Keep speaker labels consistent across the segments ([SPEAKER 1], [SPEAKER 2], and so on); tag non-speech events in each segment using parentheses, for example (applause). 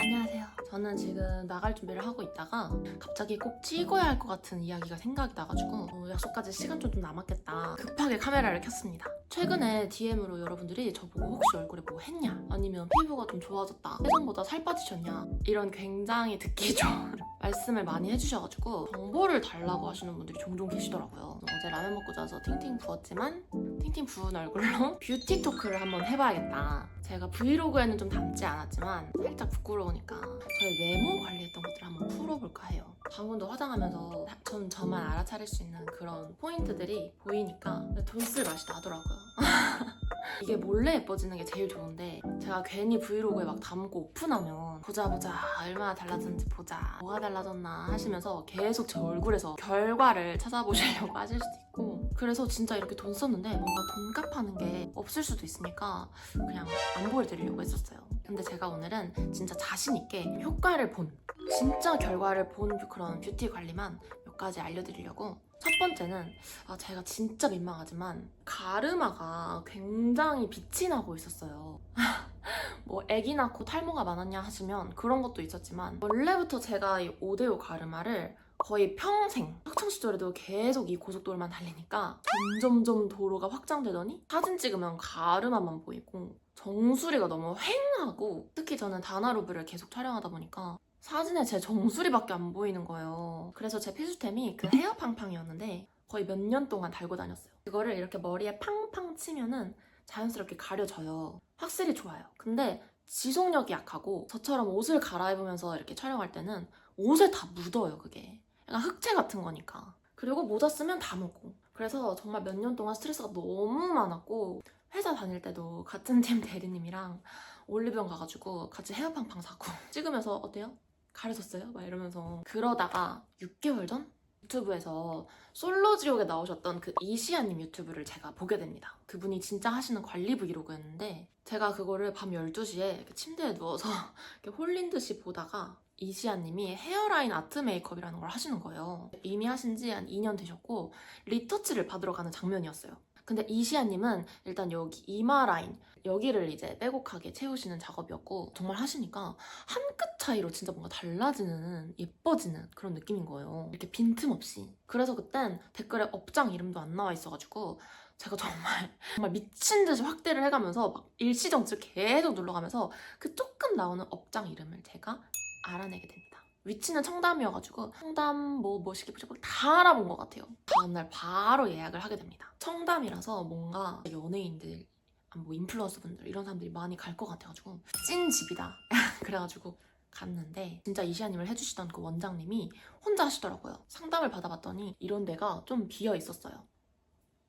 [SPEAKER 1] 안녕하세요. 저는 지금 나갈 준비를 하고 있다가 갑자기 꼭 찍어야 할 것 같은 이야기가 생각이 나가지고 어, 약속까지 시간 좀, 좀 남았겠다. 급하게 카메라를 켰습니다. 최근에 DM으로 여러분들이 저보고 혹시 얼굴에 뭐 했냐? 아니면 피부가 좀 좋아졌다. 예전보다 살 빠지셨냐? 이런 굉장히 듣기 좋은 말씀을 많이 해주셔가지고 정보를 달라고 하시는 분들이 종종 계시더라고요. 어제 라면 먹고 자서 팅팅 부었지만 팅팅 부은 얼굴로 (laughs) 뷰티 토크를 한번 해봐야겠다. 제가 브이로그에는 좀 담지 않았지만 살짝 부끄러우니까 저의 외모 관리했던 것들을 한번 풀어볼까 해요. 방금도 화장하면서 전 저만 알아차릴 수 있는 그런 포인트들이 보이니까 돈쓸 맛이 나더라고요. (laughs) 이게 몰래 예뻐지는 게 제일 좋은데 제가 괜히 브이로그에 막 담고 오픈하면 보자 보자 얼마나 달라졌는지 보자 뭐가 달라 졌나 하시면서 계속 제 얼굴에서 결과를 찾아보시려고 (laughs) 하실 수도 있고 그래서 진짜 이렇게 돈 썼는데 뭔가 돈값 하는 게 없을 수도 있으니까 그냥 안 보여드리려고 했었어요 근데 제가 오늘은 진짜 자신 있게 효과를 본 진짜 결과를 본 그런 뷰티 관리만 몇 가지 알려드리려고 첫 번째는 아, 제가 진짜 민망하지만 가르마가 굉장히 빛이 나고 있었어요. (laughs) 뭐 애기 낳고 탈모가 많았냐 하시면 그런 것도 있었지만 원래부터 제가 이 오데오 가르마를 거의 평생 학창 시절에도 계속 이 고속도로만 달리니까 점점점 도로가 확장되더니 사진 찍으면 가르마만 보이고 정수리가 너무 휑하고 특히 저는 다나루브를 계속 촬영하다 보니까 사진에 제 정수리밖에 안 보이는 거예요. 그래서 제 필수템이 그 헤어 팡팡이었는데 거의 몇 년 동안 달고 다녔어요. 그거를 이렇게 머리에 팡팡 치면은 자연스럽게 가려져요. 확실히 좋아요. 근데 지속력이 약하고 저처럼 옷을 갈아입으면서 이렇게 촬영할 때는 옷에 다 묻어요, 그게. 약간 흑채 같은 거니까. 그리고 모자 쓰면 다 묻고. 그래서 정말 몇 년 동안 스트레스가 너무 많았고 회사 다닐 때도 같은 팀 대리님이랑 올리브영 가가지고 같이 헤어팡팡 사고 (laughs) 찍으면서 어때요? 가려졌어요? 막 이러면서 그러다가 6개월 전 유튜브에서 솔로 지옥에 나오셨던 그 이시아님 유튜브를 제가 보게 됩니다. 그분이 진짜 하시는 관리 브이로그였는데 제가 그거를 밤 12시에 이렇게 침대에 누워서 (laughs) 홀린 듯이 보다가 이시아님이 헤어라인 아트 메이크업이라는 걸 하시는 거예요. 이미 하신 지 한 2년 되셨고 리터치를 받으러 가는 장면이었어요. 근데 이시아님은 일단 여기 이마 라인 여기를 이제 빼곡하게 채우시는 작업이었고 정말 하시니까 한 끗 차이로 진짜 뭔가 달라지는 예뻐지는 그런 느낌인 거예요. 이렇게 빈틈없이. 그래서 그땐 댓글에 업장 이름도 안 나와 있어가지고 제가 정말 (laughs) 정말 미친 듯이 확대를 해가면서 막 일시정지를 계속 눌러가면서 그 조금 나오는 업장 이름을 제가 알아내게 됩니다. 위치는 청담이어가지고 청담 뭐 뭐시기 부시고 다 알아본 것 같아요. 다음날 바로 예약을 하게 됩니다. 청담이라서 뭔가 연예인들 아, 뭐 인플루언서 분들 이런 사람들이 많이 갈 것 같아가지고 찐 집이다. (laughs) 그래가지고 갔는데 진짜 이시아님을 해주시던 그 원장님이 혼자 하시더라고요. 상담을 받아봤더니 이런 데가 좀 비어 있었어요.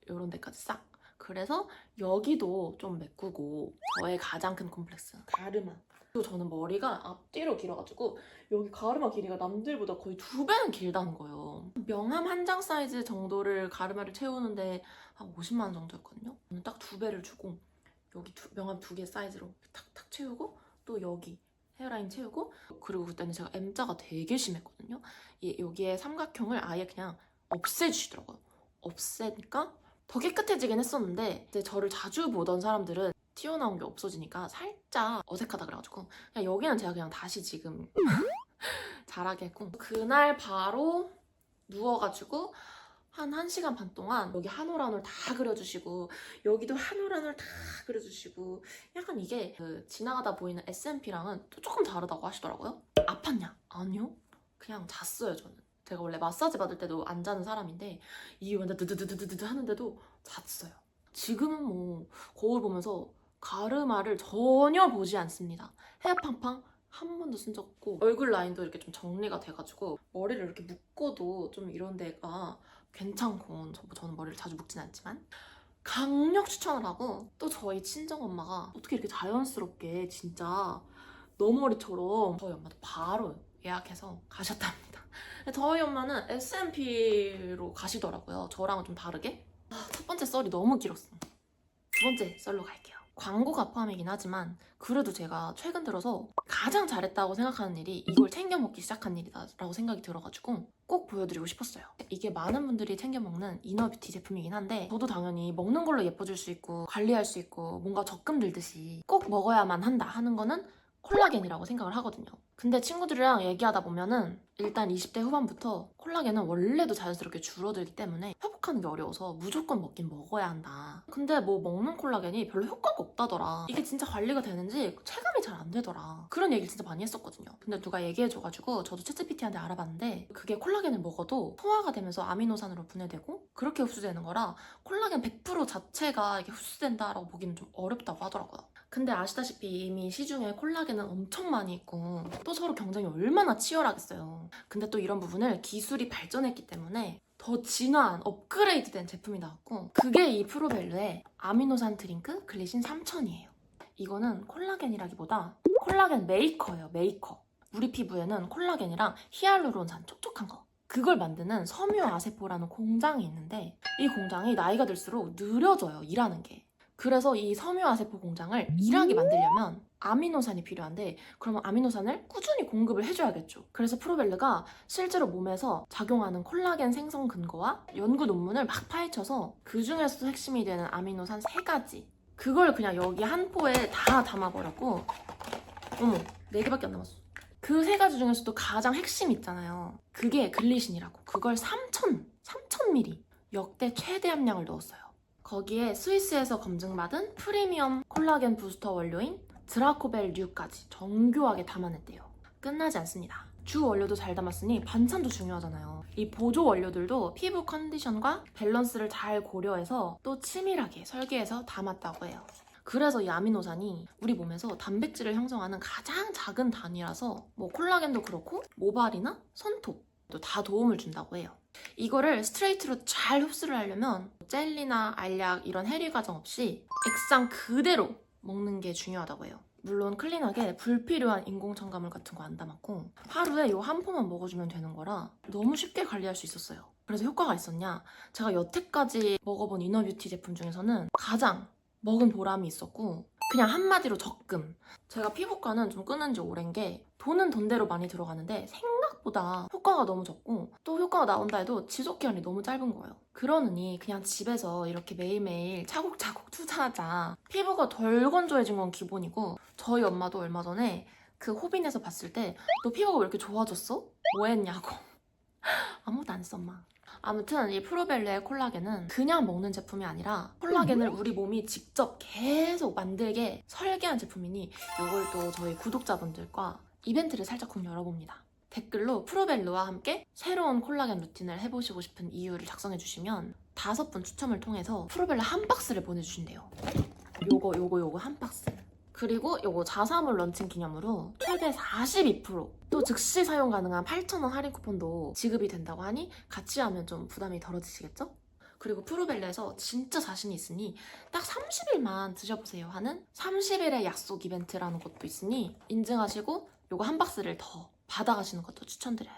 [SPEAKER 1] 이런 데까지 싹. 그래서 여기도 좀 메꾸고 저의 가장 큰 콤플렉스 가르마. 그리고 저는 머리가 앞뒤로 길어가지고 여기 가르마 길이가 남들보다 거의 두 배는 길다는 거예요. 명함 한 장 사이즈 정도를 가르마를 채우는데 한 50만 원 정도였거든요. 저는 딱 두 배를 주고 여기 두- 명함 두 개 사이즈로 탁탁 채우고 또 여기 헤어라인 채우고 그리고 그때는 제가 M자가 되게 심했거든요. 이- 여기에 삼각형을 아예 그냥 없애주시더라고요. 없애니까 더 깨끗해지긴 했었는데 이제 저를 자주 보던 사람들은 튀어나온 게 없어지니까 살짝 어색하다 그래가지고 그냥 여기는 제가 그냥 다시 지금 (laughs) 잘하게 했고 그날 바로 누워가지고 한 1시간 반 동안 여기 한 올 한 올 다 그려주시고 여기도 한 올 한 올 다 그려주시고 약간 이게 그 지나가다 보이는 S&P랑은 또 조금 다르다고 하시더라고요. 아팠냐? 아니요. 그냥 잤어요 저는. 제가 원래 마사지 받을 때도 안 자는 사람인데 이게 완전 드드드드드드 하는데도 잤어요. 지금은 뭐 거울 보면서 가르마를 전혀 보지 않습니다. 헤어팡팡 한 번도 쓴 적 없고 얼굴 라인도 이렇게 좀 정리가 돼가지고 머리를 이렇게 묶어도 좀 이런 데가 괜찮고 저- 저는 머리를 자주 묶진 않지만 강력 추천을 하고 또 저희 친정엄마가 어떻게 이렇게 자연스럽게 진짜 너 머리처럼 저희 엄마도 바로 예약해서 가셨답니다. 저희 엄마는 S&P로 가시더라고요. 저랑은 좀 다르게. 아, 첫 번째 썰이 너무 길었어. 두 번째 썰로 갈게요 광고가 포함이긴 하지만 그래도 제가 최근 들어서 가장 잘했다고 생각하는 일이 이걸 챙겨 먹기 시작한 일이다라고 생각이 들어가지고 꼭 보여드리고 싶었어요. 이게 많은 분들이 챙겨 먹는 이너뷰티 제품이긴 한데 저도 당연히 먹는 걸로 예뻐질 수 있고 관리할 수 있고 뭔가 적금 들듯이 꼭 먹어야만 한다 하는 거는 콜라겐이라고 생각을 하거든요. 근데 친구들이랑 얘기하다 보면은 일단 20대 후반부터 콜라겐은 원래도 자연스럽게 줄어들기 때문에 게 어려워서 무조건 먹긴 먹어야 한다. 근데 뭐 먹는 콜라겐이 별로 효과가 없다더라. 이게 진짜 관리가 되는지 체감이 잘 안 되더라. 그런 얘기를 진짜 많이 했었거든요. 근데 누가 얘기해줘가지고 저도 챗GPT한테 알아봤는데 그게 콜라겐을 먹어도 소화가 되면서 아미노산으로 분해되고 그렇게 흡수되는 거라 콜라겐 100% 자체가 이게 흡수된다라고 보기는 좀 어렵다고 하더라고요. 근데 아시다시피 이미 시중에 콜라겐은 엄청 많이 있고 또 서로 경쟁이 얼마나 치열하겠어요. 근데 또 이런 부분을 기술이 발전했기 때문에 더 진화한 업그레이드된 제품이 나왔고 그게 이 프로벨루의 아미노산 드링크 글리신 3000이에요. 이거는 콜라겐이라기보다 콜라겐 메이커예요. 메이커. 우리 피부에는 콜라겐이랑 히알루론산 촉촉한 거 그걸 만드는 섬유 아세포라는 공장이 있는데 이 공장이 나이가 들수록 느려져요. 일하는 게. 그래서 이 섬유아세포 공장을 일하게 만들려면 아미노산이 필요한데 그러면 아미노산을 꾸준히 공급을 해줘야겠죠. 그래서 프로벨르가 실제로 몸에서 작용하는 콜라겐 생성 근거와 연구 논문을 막 파헤쳐서 그 중에서도 핵심이 되는 아미노산 세 가지 그걸 그냥 여기 한 포에 다 담아버렸고 어머 네 개밖에 안 남았어. 그 세 가지 중에서도 가장 핵심 있잖아요. 그게 글리신이라고. 그걸 3천 3,000ml 역대 최대 함량을 넣었어요. 거기에 스위스에서 검증받은 프리미엄 콜라겐 부스터 원료인 드라코벨 류까지 정교하게 담아냈대요. 끝나지 않습니다. 주 원료도 잘 담았으니 반찬도 중요하잖아요. 이 보조 원료들도 피부 컨디션과 밸런스를 잘 고려해서 또 치밀하게 설계해서 담았다고 해요. 그래서 이 아미노산이 우리 몸에서 단백질을 형성하는 가장 작은 단위라서 뭐 콜라겐도 그렇고 모발이나 손톱 도다 도움을 준다고 해요. 이거를 스트레이트로 잘 흡수를 하려면 젤리나 알약 이런 해리 과정 없이 액상 그대로 먹는 게 중요하다고 해요. 물론 클린하게 불필요한 인공 첨가물 같은 거 안 담았고 하루에 요한 포만 먹어주면 되는 거라 너무 쉽게 관리할 수 있었어요. 그래서 효과가 있었냐? 제가 여태까지 먹어본 이너뷰티 제품 중에서는 가장 먹은 보람이 있었고 그냥 한마디로 적금. 제가 피부과는 좀 끊은 지 오랜 게 돈은 돈대로 많이 들어가는데 생각보다 효과가 너무 적고 또 효과가 나온다 해도 지속 기간이 너무 짧은 거예요. 그러느니 그냥 집에서 이렇게 매일매일 차곡차곡 투자하자. 피부가 덜 건조해진 건 기본이고 저희 엄마도 얼마 전에 그 호빈에서 봤을 때 너 피부가 왜 이렇게 좋아졌어? 뭐 했냐고. (laughs) 아무것도 안 했어 엄마. 아무튼 이 프로벨레의 콜라겐은 그냥 먹는 제품이 아니라 콜라겐을 우리 몸이 직접 계속 만들게 설계한 제품이니 이걸 또 저희 구독자분들과 이벤트를 살짝쿵 열어봅니다. 댓글로 프로벨루와 함께 새로운 콜라겐 루틴을 해보시고 싶은 이유를 작성해주시면 다섯 분 추첨을 통해서 프로벨루 한 박스를 보내주신대요. 요거 요거 요거 한 박스. 그리고 요거 자사몰 런칭 기념으로 최대 42%또 즉시 사용 가능한 8,000원 할인 쿠폰도 지급이 된다고 하니 같이 하면 좀 부담이 덜어지시겠죠? 그리고 프로벨레에서 진짜 자신이 있으니 딱 30일만 드셔보세요 하는 30일의 약속 이벤트라는 것도 있으니 인증하시고 요거 한 박스를 더 받아가시는 것도 추천드려요.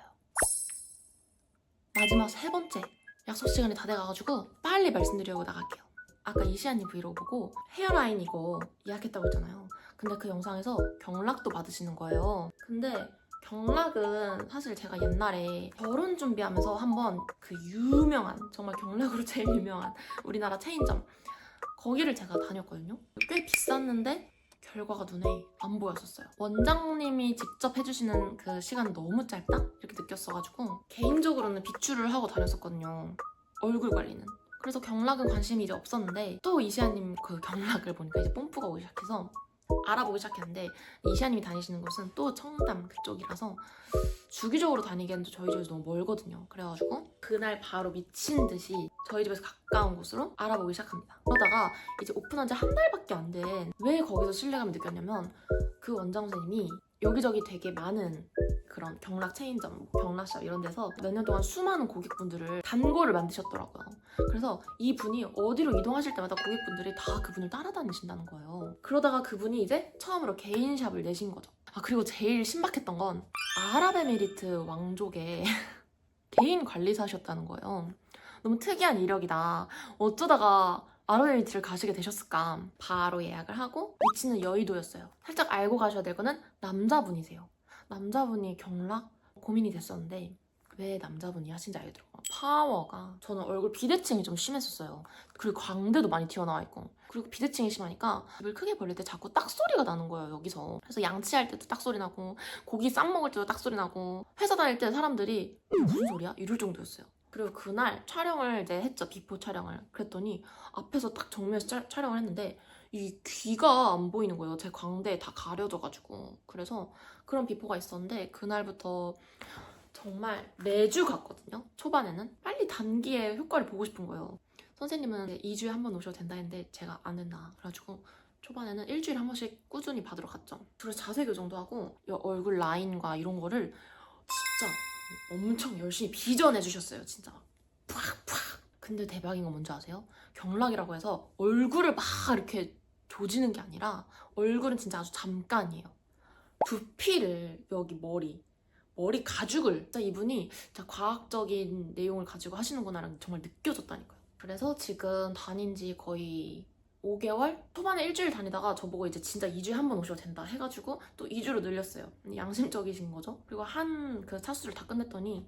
[SPEAKER 1] 마지막 세 번째 약속 시간이 다 돼가가지고 빨리 말씀드리려고 나갈게요. 아까 이시안님 브이로그 보고 헤어라인 이거 예약했다고 했잖아요. 근데 그 영상에서 경락도 받으시는 거예요. 근데 경락은 사실 제가 옛날에 결혼 준비하면서 한번 그 유명한 정말 경락으로 (laughs) 제일 유명한 우리나라 체인점 거기를 제가 다녔거든요. 꽤 비쌌는데 결과가 눈에 안 보였었어요. 원장님이 직접 해주시는 그 시간 너무 짧다 이렇게 느꼈어가지고 개인적으로는 비추를 하고 다녔었거든요. 얼굴 관리는. 그래서 경락은 관심이 이제 없었는데 또 이시아님 그 경락을 보니까 이제 뽐뿌가 오기 시작해서 알아보기 시작했는데 이시아님이 다니시는 곳은 또 청담 그쪽이라서 주기적으로 다니기에는 또 저희 집에서 너무 멀거든요. 그래가지고 그날 바로 미친 듯이 저희 집에서 가까운 곳으로 알아보기 시작합니다. 그러다가 이제 오픈한 지 한 달밖에 안 된 왜 거기서 신뢰감을 느꼈냐면 그 원장 선생님이 여기저기 되게 많은 그런 경락 체인점, 경락샵 이런 데서 몇 년 동안 수많은 고객분들을 단골을 만드셨더라고요. 그래서 이 분이 어디로 이동하실 때마다 고객분들이 다 그분을 따라다니신다는 거예요. 그러다가 그분이 이제 처음으로 개인 샵을 내신 거죠. 아 그리고 제일 신박했던 건 아랍에미리트 왕족의 (laughs) 개인 관리사셨다는 거예요. 너무 특이한 이력이다. 어쩌다가 아랍에미리트를 가시게 되셨을까? 바로 예약을 하고 위치는 여의도였어요. 살짝 알고 가셔야 될 거는 남자분이세요. 남자분이 경락 고민이 됐었는데 왜 남자분이 하신지 알겠더라고요. 파워가 저는 얼굴 비대칭이 좀 심했었어요. 그리고 광대도 많이 튀어나와 있고 그리고 비대칭이 심하니까 입을 크게 벌릴 때 자꾸 딱 소리가 나는 거예요 여기서 그래서 양치할 때도 딱 소리 나고 고기 쌈 먹을 때도 딱 소리 나고 회사 다닐 때 사람들이 무슨 소리야? 이럴 정도였어요 그리고 그날 촬영을 이제 했죠 비포 촬영을 그랬더니 앞에서 딱 정면에서 촬- 촬영을 했는데 이 귀가 안 보이는 거예요 제 광대에 다 가려져가지고 그래서 그런 비포가 있었는데 그날부터 정말 매주 갔거든요. 초반에는 빨리 단기에 효과를 보고 싶은 거예요. 선생님은 2주에 한 번 오셔도 된다 했는데 제가 안 된다. 그래가지고 초반에는 일주일에 한 번씩 꾸준히 받으러 갔죠. 그래서 자세 교정도 하고 이 얼굴 라인과 이런 거를 진짜 엄청 열심히 빚어내 주셨어요. 진짜 막 팍팍. 근데 대박인 건 뭔지 아세요? 경락이라고 해서 얼굴을 막 이렇게 조지는 게 아니라 얼굴은 진짜 아주 잠깐이에요. 두피를 여기 머리 머리 가죽을 진짜 이분이 진짜 과학적인 내용을 가지고 하시는구나라는 게 정말 느껴졌다니까요. 그래서 지금 다닌 지 거의 5개월? 초반에 일주일 다니다가 저보고 이제 진짜 2주에 한 번 오셔도 된다 해가지고 또 2주로 늘렸어요. 양심적이신 거죠. 그리고 한 그 차수를 다 끝냈더니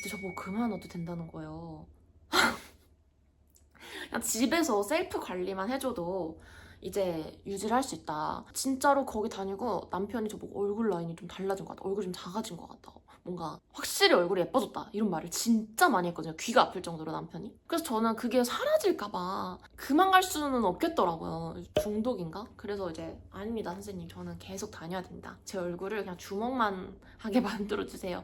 [SPEAKER 1] 이제 저보고 그만 와도 된다는 거예요. (laughs) 그냥 집에서 셀프 관리만 해줘도 이제 유지를 할 수 있다. 진짜로 거기 다니고 남편이 저보고 얼굴 라인이 좀 달라진 것 같다. 얼굴이 좀 작아진 것 같다. 뭔가 확실히 얼굴이 예뻐졌다. 이런 말을 진짜 많이 했거든요. 귀가 아플 정도로 남편이. 그래서 저는 그게 사라질까봐 그만 갈 수는 없겠더라고요. 중독인가? 그래서 이제 아닙니다, 선생님. 저는 계속 다녀야 됩니다. 제 얼굴을 그냥 주먹만 하게 (laughs) 만들어주세요.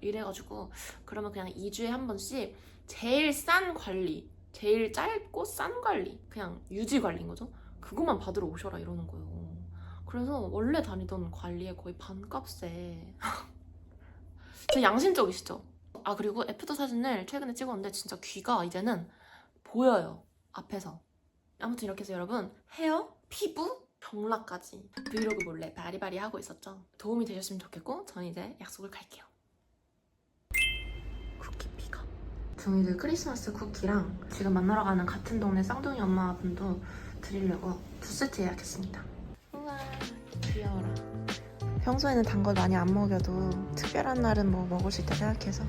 [SPEAKER 1] 이래가지고 그러면 그냥 2주에 한 번씩 제일 싼 관리, 제일 짧고 싼 관리, 그냥 유지 관리인 거죠. 그것만 받으러 오셔라 이러는 거예요. 그래서 원래 다니던 관리의 거의 반값에 (laughs) 진짜 양심적이시죠? 아 그리고 애프터 사진을 최근에 찍었는데 진짜 귀가 이제는 보여요 앞에서 아무튼 이렇게 해서 여러분 헤어, 피부, 경락까지 브이로그 몰래 바리바리 하고 있었죠 도움이 되셨으면 좋겠고 저는 이제 약속을 갈게요 쿠키 피가 저희들 크리스마스 쿠키랑 지금 만나러 가는 같은 동네 쌍둥이 엄마분도 드리려고 두 세트 예약했습니다. 우와 귀여워라. 평소에는 단 걸 많이 안 먹여도 특별한 날은 뭐 먹을 수 있다 생각해서